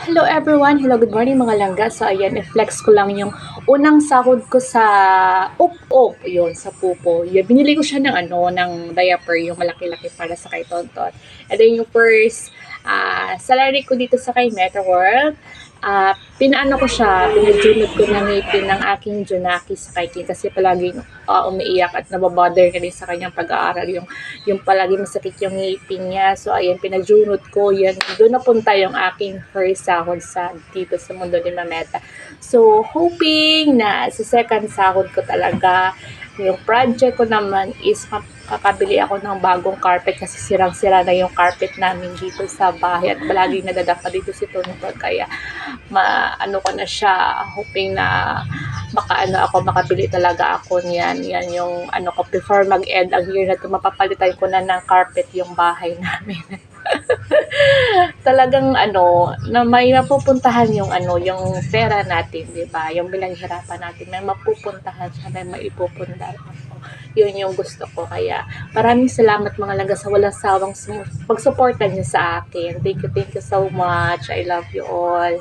Hello everyone! Hello, good morning mga langga. So ayan, i-flex ko lang yung unang sahod ko sa up-up, yun, sa pupo. Yun, binili ko siya ng ano, ng diaper, yung malaki-laki para sa kay Tonton. And then yung first ah, salary ko dito sa kay Metro World, ah, pinaano ko siya, pinajunod ko ng ngipin ng aking Junaki sa kay King kasi palaging ah, umiiyak at nababother ka din sa kanyang pag-aaral yung yung palagi masakit yung ngipin niya. So, ayan, pinajunod ko. Yan, doon napunta yung aking first sahod sa dito sa mundo ni Mameta. So, hoping na sa second sahod ko talaga, yung project ko naman is kakabili ako ng bagong carpet kasi sirang-sira na yung carpet namin dito sa bahay at palagi nadadapa dito si Tonton kaya maano ko na siya hoping na baka ano ako makabili talaga ako niyan. Yan yung ano ko before mag-end ang year na to mapapalitan ko na ng carpet yung bahay namin talagang ano na may mapupuntahan yung ano yung pera natin di ba? Yung pinaghirapan natin may mapupuntahan siya may maipupuntahan ako yun yung gusto ko. Kaya maraming salamat mga langga sa walang sawang pagsuporta niyo sa akin. Thank you thank you so much. I love you all